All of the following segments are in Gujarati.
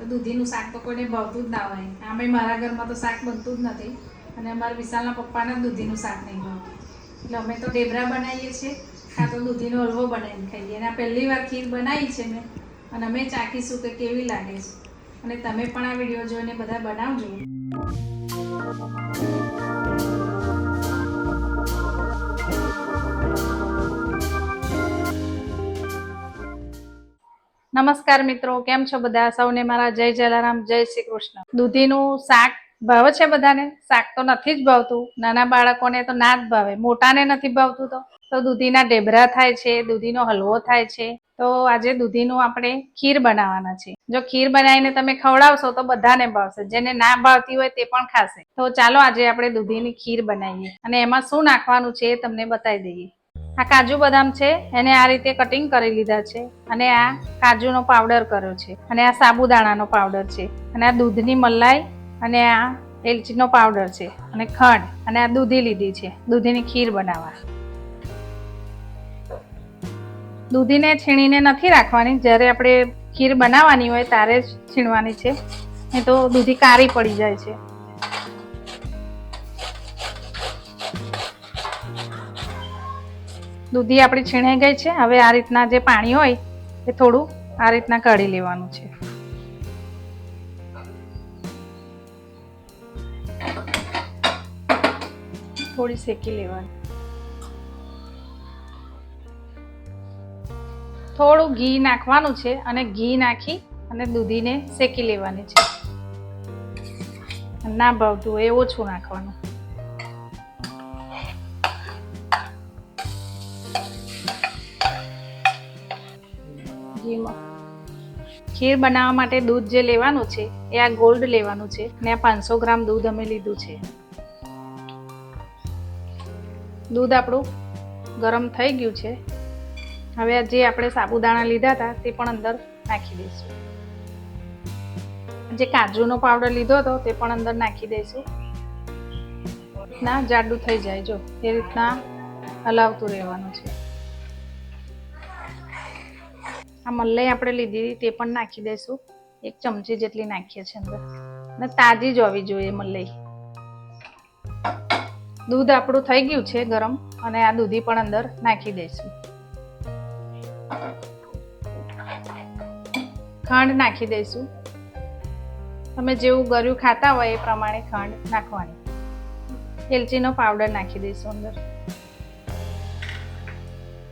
તો દૂધીનું શાક તો કોઈને ભાવતું જ ના હોય. આમે મારા ઘરમાં તો શાક બનતું જ નથી અને અમારા વિશાલના પપ્પાને દૂધીનું શાક નહીં ભાવતું. એટલે અમે તો ઢેબરા બનાવીએ છીએ, કાં તો દૂધીનો હલવો બનાવીને ખાઈએ. અને આ પહેલી વાર ખીર બનાવી છે મેં અને અમે ચાખીશું કે કેવી લાગે છે. અને તમે પણ આ વીડિયો જોઈને બધા બનાવજો. નમસ્કાર મિત્રો, કેમ છો બધા? સૌને મારા જય જલારામ, જય શ્રી કૃષ્ણ. દૂધીનું શાક ભાવે છે બધાને? શાક તો નથી જ ભાવતું. નાના બાળકોને તો ના જ ભાવે. મોટાને નથી ભાવતું તો. તો દૂધીના ઢેબરા થાય છે, દૂધીનો હલવો થાય છે. તો આજે દૂધીનું આપણે ખીર બનાવવાના છે. જો ખીર બનાવીને તમે ખવડાવશો તો બધાને ભાવશે. જેને ના ભાવતી હોય તે પણ ખાશે. તો ચાલો આજે આપણે દૂધીની ખીર બનાવીએ. અને એમાં શું નાખવાનું છે એ તમને બતાવી દઈએ. આ કાજુ બદામ છે, એને આ રીતે કટિંગ કરી લીધા છે અને આ કાજુનો પાવડર કર્યો છે અને આ સાબુદાણાનો પાવડર છે અને આ દૂધની મલાઈ અને આ એલચીનો પાવડર છે અને ખંડ અને આ દૂધી લીધી છે, દૂધીની ખીર બનાવવા. દૂધીને છીણીને નથી રાખવાની, જ્યારે આપણે ખીર બનાવવાની હોય ત્યારે જ છીણવાની છે, નહીં તો દૂધી કાળી પડી જાય છે. દૂધી આપણી છીણાઈ ગઈ છે. હવે આ રીતના જે પાણી હોય એ થોડું આ રીતના કાઢી લેવાનું છે. થોડી શેકી લેવાની. થોડું ઘી નાખવાનું છે અને ઘી નાખી અને દૂધીને શેકી લેવાની છે. ના ભાવતું એ ઓછું નાખવાનું. ખીર બનાવવા માટે દૂધ જે લેવાનું છે, એ આ ગોલ્ડ લેવાનું છે ને આ પાંચસો ગ્રામ દૂધ અમે લીધું છે. દૂધ આપણું ગરમ થઈ ગયું છે. હવે જે આપણે સાબુદાણા લીધા હતા, તે પણ અંદર નાખી દઈશું. જે કાજુનો પાવડર લીધો હતો, તે પણ અંદર નાખી દઈશું. ના, જાડું થઈ જાય, જો. એ રીતના હલાવતું રહેવાનું છે. આ મલાઈ આપણે લીધી હતી, તે પણ નાખી દઈશું. એક ચમચી જેટલી નાખીએ છીએ અંદર. અને તાજી જ હોવી જોઈએ મલાઈ. દૂધ આપણું થઈ ગયું છે ગરમ, અને આ દૂધી પણ અંદર નાખી દઈશું. ખાંડ નાખી દઈશું. તમે જેવું ગળ્યું ખાતા હોય એ પ્રમાણે ખાંડ નાખવાની. એલચીનો પાવડર નાખી દઈશું અંદર.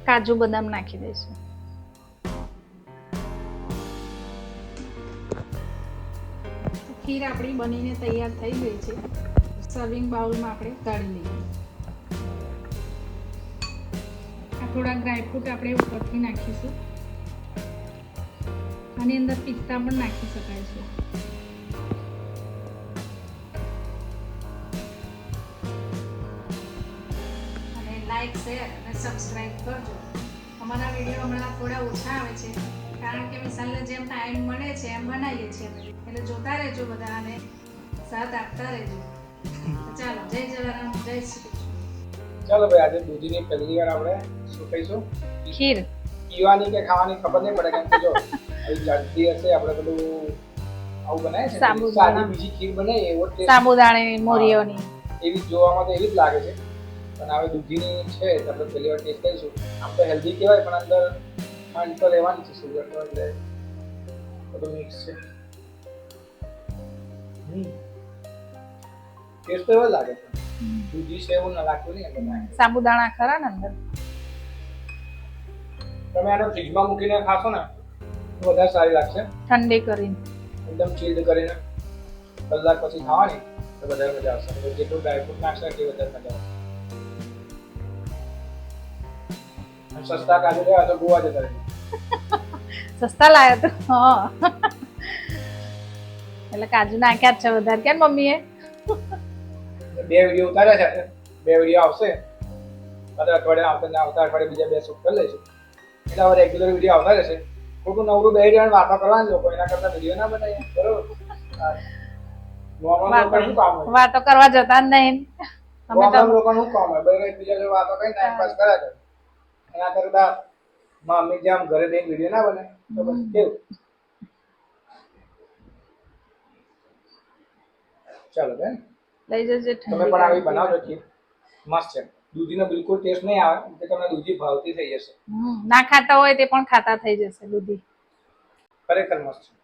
કાજુ બદામ નાખી દઈશું. ખીર આપણી બનીને તૈયાર થઈ ગઈ છે. સર્વિંગ બાઉલમાં આપણે કાઢી લઈએ. આ થોડા ડ્રાયફ્રૂટ આપણે ઉપરથી નાખીશું. આની અંદર પિસ્તા પણ નાખી શકાય છે. લાઈક શેર અને સબસ્ક્રાઇબ કરજો. અમારા વીડિયો હમણાં થોડા ઓછા આવે છે કારણ કે મિસાલને જેમ ટાઈમ મળે છે એમ બનાવીએ છીએ અમે. એટલે જોતા રહેજો બધાને સાથ આપતા રહેજો. ચાલો જય જલારામ જય શ્રી ચાલો ભાઈ આજે દૂધીની પહેલી વાર આપણે શું કહીશું ખીર. પીવાની કે ખાવાની ખબર નહીં પડે કેમ કે જો આવી જલ્દી હશે આપણે પેલું આવું બનાવે છે સાબુદાણા. સાદી બીજી ખીર બને એવો ટેસ્ટ સાબુદાણાની મોરીઓની. એવી જ જોવામાં તો એવી જ લાગે છે. પણ હવે દૂધીની છે તો આપણે પહેલી વાર ટેસ્ટ કરીશું. આમ તો હેલ્ધી કહેવાય પણ અંદર ખાંડ તો લેવાની છે સુગર તો એટલે બધું મિક્સ છે. ટેસ્ટ તો એવો લાગે છે. દૂધી છે એવું ના લાગતું નહીં એટલે સાબુદાણા ખરા ને અંદર? તમે આને ફ્રીજમાં મૂકીને ખાશો ને તો વધારે સારી લાગશે. ઠંડી કરીને. એકદમ ચીલ્ડ કરીને. કલાક પછી ખાવાની તો વધારે મજા આવશે. જેટલું ડ્રાયફ્રૂટ નાખશે એટલી વધારે મજા આવશે. સસ્તા કાજુ લેવા તો ગોવા જતા રહેજો. સસ્તા લાયા તો હા. એટલે કાજુ નાખ્યા જ છે વધારે. કેમ મમ્મીએ? બે વીડિયો ઉતાર્યા છે. બે વીડિયો આવશે. બધા અઠવાડિયા આવતા ને આવતા અઠવાડિયે બીજા બે શૂટ કરી લઈશું. એટલે હવે રેગ્યુલર વીડિયો આવતા રહેશે. ખોટું નવરું બે જણ વાતો કરવાનું લોકો એના કરતા વીડિયો ના બનાવીએ. બરોબર? વાતો કરવા જતા જ નહીં. અમે તો લોકોનું કામ હોય? બરાબર બીજા વાતો કઈ ટાઈમ પાસ કરે કરે એના કરતા મમ્મી જેમ ઘરે લઈને વીડિયો ના બને તો બસ કેવું? ચાલો બેન. લઈ જજે તમે પણ આવી બનાવજો ખીર. મસ્ત છે. દૂધીનો બિલકુલ ટેસ્ટ નહીં આવે એટલે તમને દૂધી ભાવતી થઈ જશે. ના ખાતા હોય તે પણ ખાતા થઈ જશે દૂધી. ખરેખર મસ્ત છે.